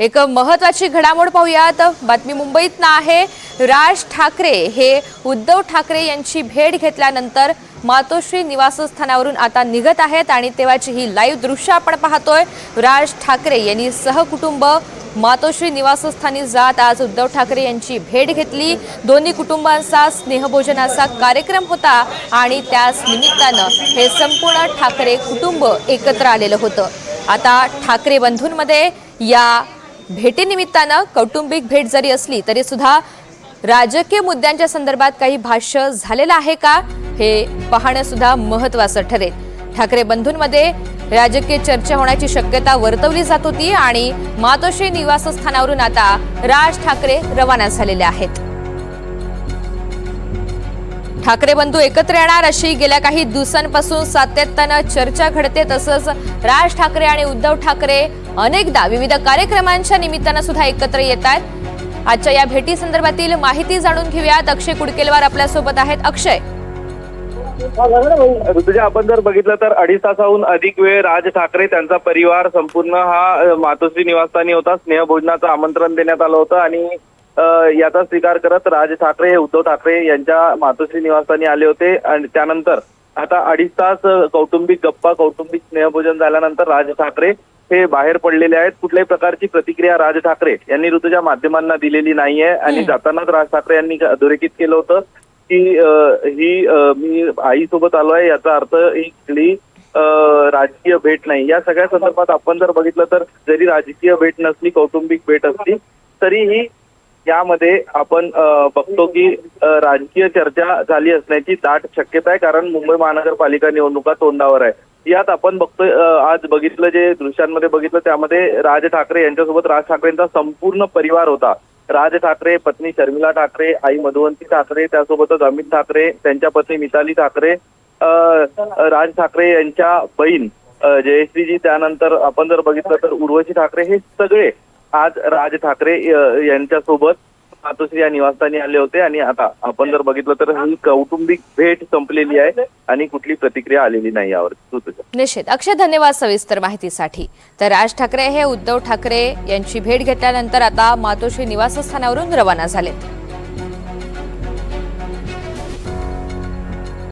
एक महत्वाची घडामोड पाहूयात. बातमी मुंबईत आहे. राज ठाकरे हे उद्धव ठाकरे यांची भेट घेतल्यानंतर मातोश्री निवासस्थानावरून आता निघत आहेत आणि तेव्हाची ही लाईव्ह दृश्य आपण पाहतोय. राज ठाकरे यांनी सहकुटुंब मातोश्री निवासस्थानी जात आज उद्धव ठाकरे यांची भेट घेतली. दोन्ही कुटुंबांचा स्नेहभोजनाचा कार्यक्रम होता आणि त्याच निमित्तानं हे संपूर्ण ठाकरे कुटुंब एकत्र आलेलं होतं. आता ठाकरे बंधूंमध्ये या भेटीनिमित्तानं कौटुंबिक भेट जरी असली तरी सुद्धा राजकीय मुद्द्यांच्या संदर्भात काही भाष्य झालेलं आहे का हे पाहणं सुद्धा महत्वाचं ठरेल. ठाकरे बंधूंमध्ये राजकीय चर्चा होण्याची शक्यता वर्तवली जात होती आणि मातोश्री निवासस्थानावरून आता राज ठाकरे रवाना झालेले आहेत. ठाकरे बंधू एकत्र येणार अशी गेल्या काही दिवसांपासून सातत्यानं चर्चा घडते तसंच राज ठाकरे आणि उद्धव ठाकरे अनेकदा विविध कार्यक्रमांच्या निमित्तानं सुद्धा एकत्र येत आहेत. आजच्या या भेटी संदर्भातील माहिती जाणून घेऊयात. अक्षय कुडकेलवार आपल्यासोबत आहेत. अक्षय. ऋतुजा आपण जर बघितलं तर अडीच तासाहून अधिक वेळ राज ठाकरे त्यांचा परिवार संपूर्ण हा मातोश्री निवासस्थानी होता. स्नेहभोजनाचं आमंत्रण देण्यात आलं होतं आणि याचा स्वीकार करत राज ठाकरे हे उद्धव ठाकरे यांच्या मातोश्री निवासस्थानी आले होते. आणि त्यानंतर आता अडीच तास कौटुंबिक गप्पा कौटुंबिक स्नेहभोजन झाल्यानंतर राज ठाकरे हे बाहेर पडलेले आहेत. कुठल्याही प्रकारची प्रतिक्रिया राज ठाकरे यांनी ऋतुच्या माध्यमांना दिलेली नाहीये. आणि जातानाच राज ठाकरे यांनी अधोरेखित केलं होतं की ही मी आईसोबत आलो आहे. याचा अर्थ ही कुठली राजकीय भेट नाही. या सगळ्या संदर्भात आपण जर बघितलं तर जरी राजकीय भेट नसली कौटुंबिक भेट असली तरीही यामध्ये आपण बघतो की राजकीय चर्चा झाली असण्याची दाट शक्यता आहे कारण मुंबई महानगरपालिका निवडणुका तोंडावर आहे. यात आपण बघतोय आज बघितलं जे दृश्यांमध्ये बघितलं त्यामध्ये राज ठाकरे यांच्यासोबत राज ठाकरेंचा संपूर्ण परिवार होता. राज ठाकरे पत्नी शर्मिला ठाकरे आई मधुवंती ठाकरे त्यासोबतच अमित ठाकरे त्यांच्या पत्नी मिताली ठाकरे राज ठाकरे यांच्या बहीण जयश्रीजी त्यानंतर आपण जर बघितलं तर उर्वशी ठाकरे हे सगळे आज राज ठाकरे यांच्यासोबत मातोश्री या निवासस्थानी आले होते आणि आता आपण जर बघितलं तर ही कौटुंबिक भेट संपलेली आहे आणि कुठली प्रतिक्रिया आलेली नाही यावर. निश्चित. अक्षय धन्यवाद सविस्तर माहितीसाठी. तर राज ठाकरे हे उद्धव ठाकरे यांची भेट घेतल्यानंतर आता मातोश्री निवासस्थानावरून रवाना झालेत.